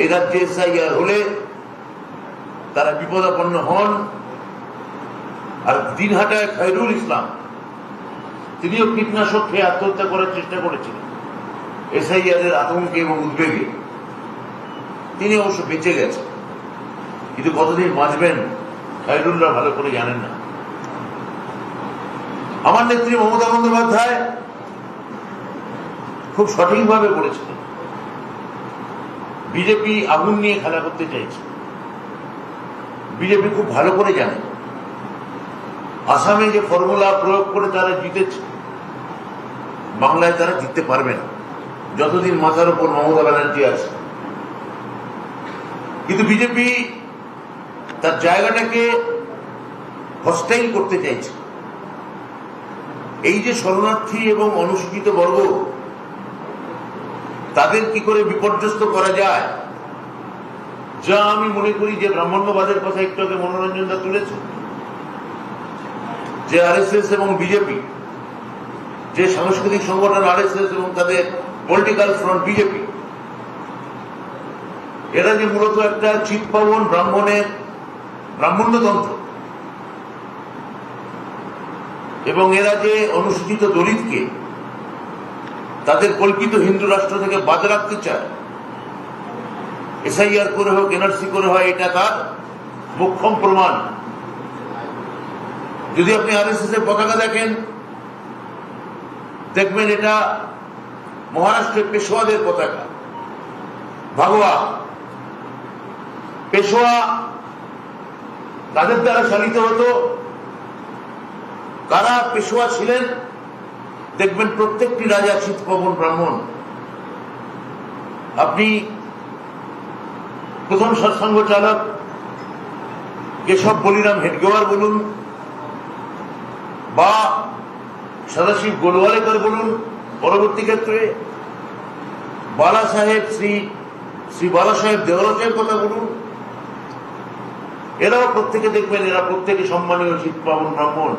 এই রাজ্যে এসআইআর হলে তারা বিপদাপন্ন হন। আর দিনহাটায় খায়রুল ইসলাম, তিনিও কীটনাশক খেয়ে আত্মহত্যা করার চেষ্টা করেছিলেন এসআইআর এর আতঙ্কে এবং উদ্বেগে। তিনি অবশ্য বেঁচে গেছেন, কিন্তু কতদিন বাঁচবেন খায়রুল্লাহ ভালো করে জানেন না। আমার নেত্রী মমতা বন্দ্যোপাধ্যায় খুব সঠিকভাবে বলেছিলেন বিজেপি আগুন নিয়ে খেলা করতে চাইছে। বিজেপি খুব ভালো করে জানে। আসামে যে ফর্মুলা প্রয়োগ করে তারা জিতেছে, বাংলায় তারা জিততে পারবে না। যতদিন মাথার উপর মমতা ব্যানার্জি আছে। কিন্তু বিজেপি তার জায়গাটাকে হস্টাইল করতে চাইছে। এই যে শরণার্থী এবং অনুসূচিত বর্গ তাদের কি করে বিপর্যস্ত করা যায়? যা আমি মনে করি যে ব্রাহ্মণ্যবাদের কথা একটু আগে মনোরঞ্জন দা তুলেছে। যে আরএসএস এবং বিজেপি, যে সাংস্কৃতিক সংগঠন আরএসএস এবং তাদের পলিটিক্যাল ফ্রন্ট বিজেপি, এরা যে মূলত একটা চিৎপাবন ব্রাহ্মণের ব্রাহ্মণ্যতন্ত্র। এবং এরা যে অনুসূচিত দলিতকে তাদের কল্পিত হিন্দু রাষ্ট্র থেকে বাদ রাখতে চায়। এসআইআর করে হোক, এনআরসি করে হয় এটা তার মোক্ষম প্রমাণ। যদি আপনি আরএসএস এর পতাকা দেখেন, দেখবেন এটা মহারাষ্ট্রের পেশোয়াদের পতাকা। ভাগোয়া, পেশোয়া তাদের দ্বারা চালিত হতো। কারা পেশোয়া ছিলেন? দেখবেন প্রত্যেকটি রাজা শীতপবন ব্রাহ্মণ। আপনি প্রথম সৎসঙ্গ চালক কেশব বলিরাম হেডগেওয়ার বলুন, বা সদাশিব গোলওয়ালেকর বলুন, পরবর্তী ক্ষেত্রে বালা সাহেব, শ্রী শ্রী বালা সাহেব দেওয়ালকের কথা বলুন। এরাও প্রত্যেকে দেখবেন, এরা প্রত্যেকে সম্মানীয় শীত পাবন ব্রাহ্মণ।